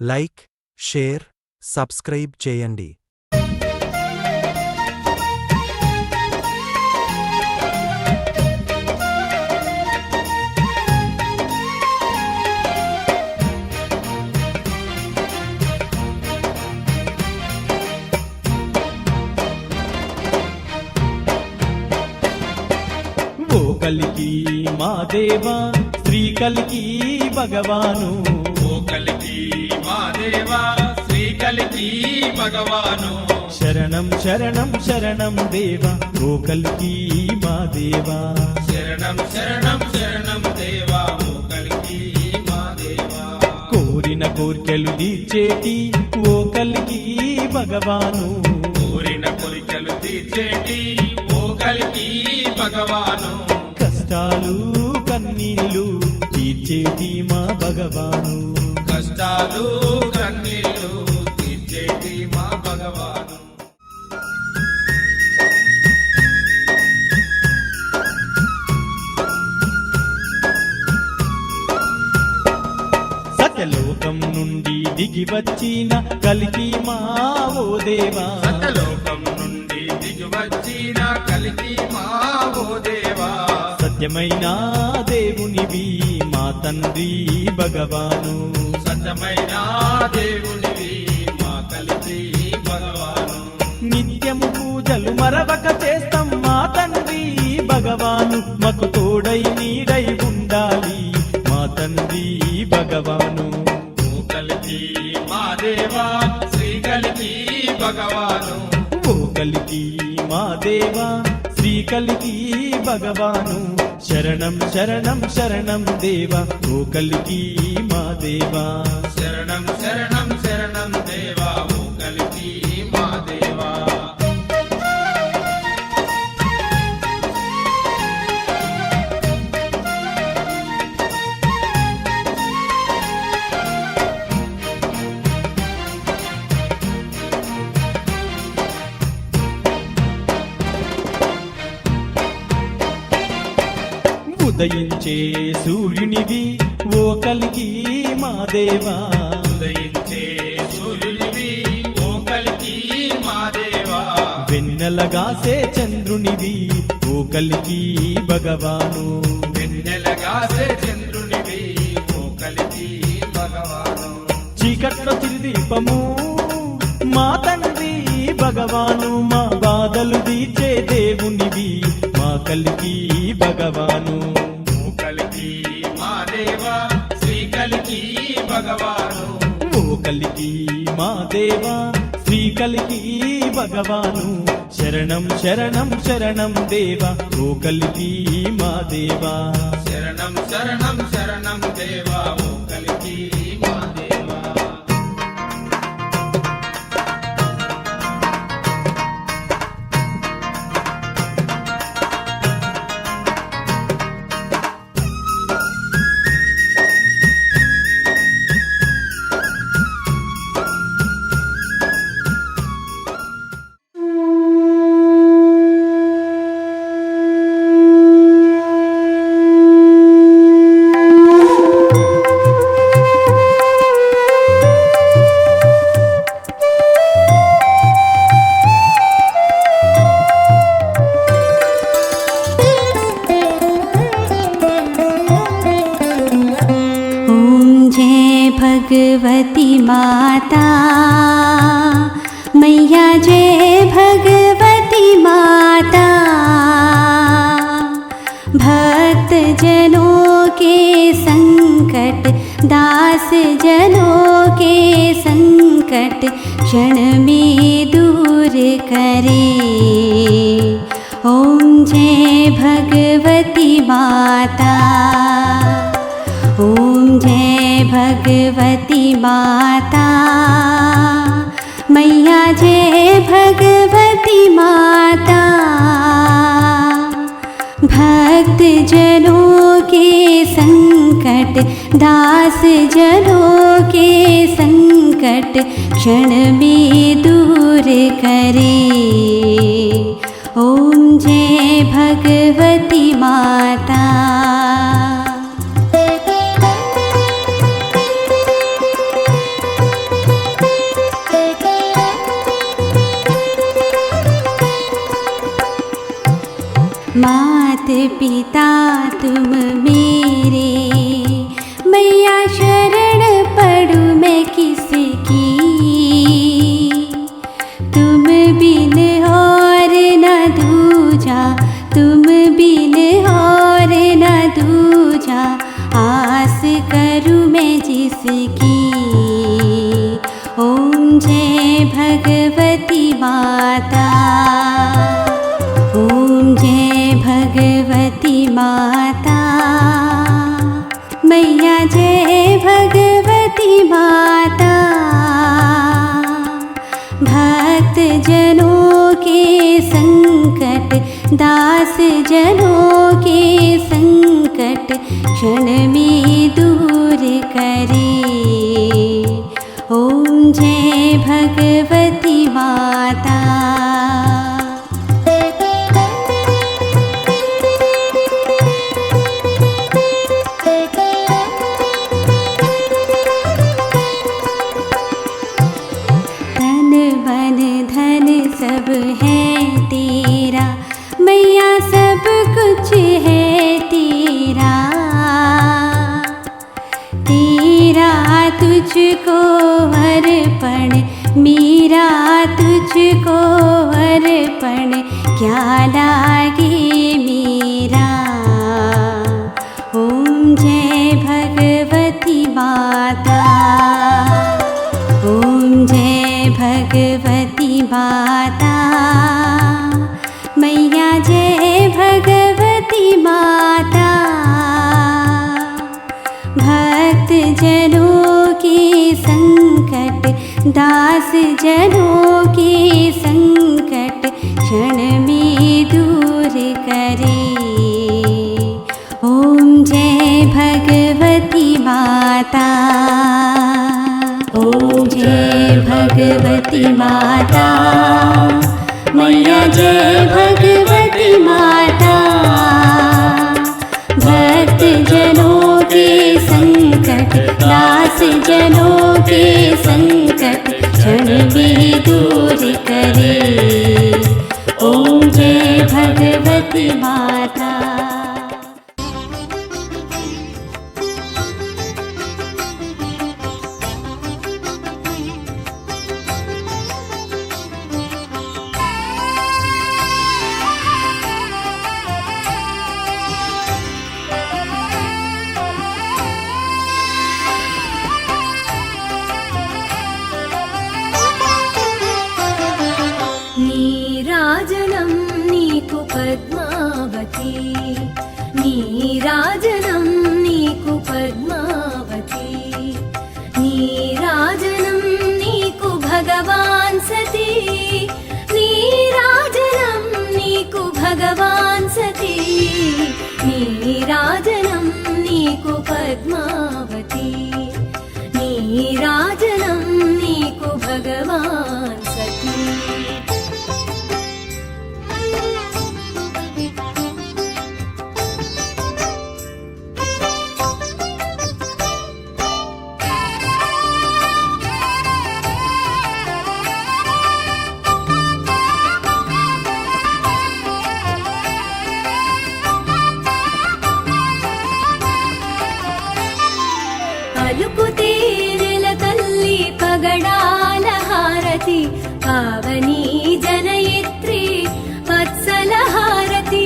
Like share subscribe చేయండి. ఓ కలికి మా దేవా శ్రీ కలికి భగవాను. ఓ కలికి మా దేవా శ్రీ కలికి భగవాను. శరణం శరణం శరణం దేవా ఓ కలికి మా దేవా. శరణం శరణం శరణం దేవా ఓ కలికి మా దేవా. కోరిన కోర్కెలు తీర్చేటి ఓ కలికి భగవాను. కోరిన కోరికలు తీర్చేటి ఓ కలికి భగవాను. కష్టాలు కన్నీళ్ళు తీర్చేటి మా భగవాను. కష్టాలు కన్నీళ్ళు తీర్చేటి మా భగవాను. సత్యలోకం నుండి దిగి వచ్చిన కలికి మా ఓ దేవా. సత్యలోకం నుండి దిగి వచ్చిన కలికి మా ఓ దేవా. సత్యమైన దేవునివి. తండ్రి భగవాను. సత్యమైన దేవునివి మా కలికి భగవాను. నిత్యము పూజలు మరవక చేస్తాం మా తండ్రి భగవాను. మాకు తోడై నీడై ఉండాలి మా తండ్రి భగవాను. ఓ కలికి మా దేవా శ్రీ కలికి భగవాను. ఓ కలికి మా దేవా శ్రీ కలికి భగవాను. శరణం శరణం శరణం దేవ. ఓ మా దేవా. శరణం శరణం ఉదయించే సూర్యునివి ఓ కలికి మా దేవా. ఉదయించే సూర్యునివి ఓ కలికి మా దేవా. వెన్నెలగాసే చంద్రునివి ఓ కలికి భగవాను. వెన్నెలగాసే చంద్రునివి ఓ కలికి భగవాను. చీకట్లో చిరుదీపము మా తండ్రి భగవాను. మా బాధలు తీర్చే దేవునివి మా కలికి భగవాను. మహాదేవా మా శ్రీ కలికి భగవాను. శరణం శరణం శరణం దేవ ఓ కలికి మా దేవా. శరణం శరణం శరణం దేవా दास जनों के संकट क्षण में दूर करे। ॐ जय भगवती माता। ॐ जय भगवती माता। मैया जय भगवती माता। भक्त जनों के संकट दास जनों के संकट क्षण में दूर करे। ओम जय भगवती माता। मात पिता तुम में दूजा आस करूँ मैं जिसकी। ओम जय भगवती माता ओम जय भगवती माता। मैया जय भगवती माता भक्त जनों के संकट दास जनों के क्षण में दूर करे। ओम जय भगवती माता मेरा तुझको अर्पण क्या लागे मेरा? ओम जय भगवती माता। ओम जय भगवती माता। मैया जय भगवती के संकट दास जनों के संकट क्षण में दूर करे। ओम जय भगवती माता। ओम जय भगवती माता। मैया जय भगवती भगवती माता my పావని జనయిత్రి వత్సల హారతి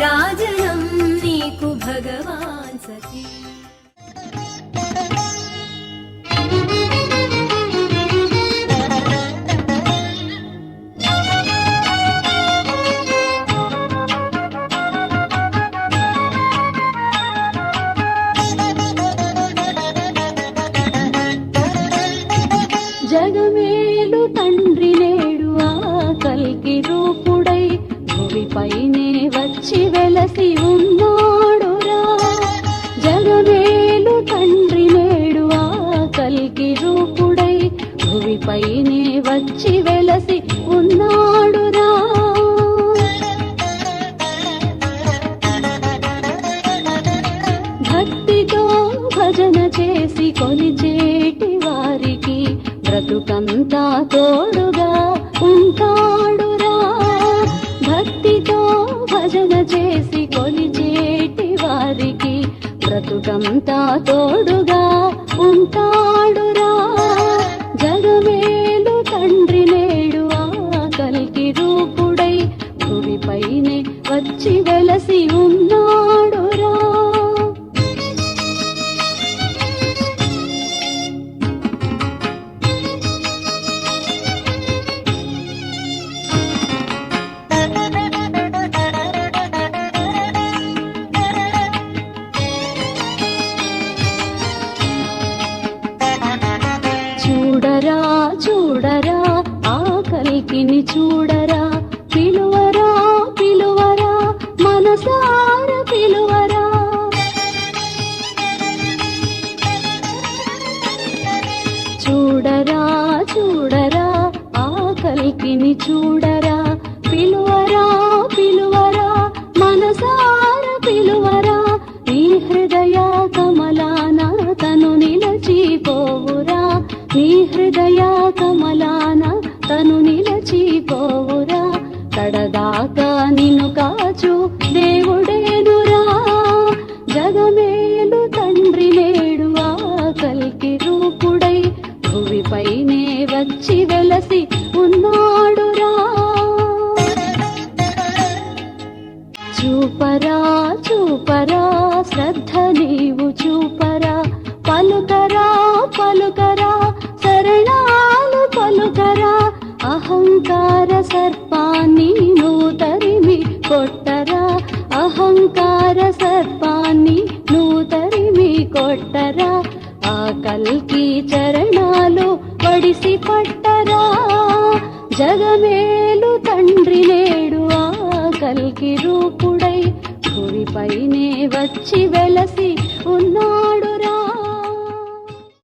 विराज పైనే వచ్చి వెలసి ఉన్నాడురా. భక్తితో భజన చేసి కొలిచేటి వారికి బ్రతుకంతా తోడుగా ఉంటాడురా. భక్తితో భజన చేసి కొలిచేటి వారికి బ్రతుకంతా తోడుగా ఉంటాడు. వేలు తండ్రి నేడు ఆ కల్కి రూపుడై భూమిపైనే వచ్చి వెలసి ఉంది. చూడరా చూడరా ఆకలికిని చూడరా. పిలువరా పిలువరా మనసార పిలువరా. నీ హృదయ కమలాన తను నిలచిపోవురా. నీ హృదయ కమలాన తను నిలచిపోవురా. కడదాకా నిన్ను కాచు దేవుడు కల్కి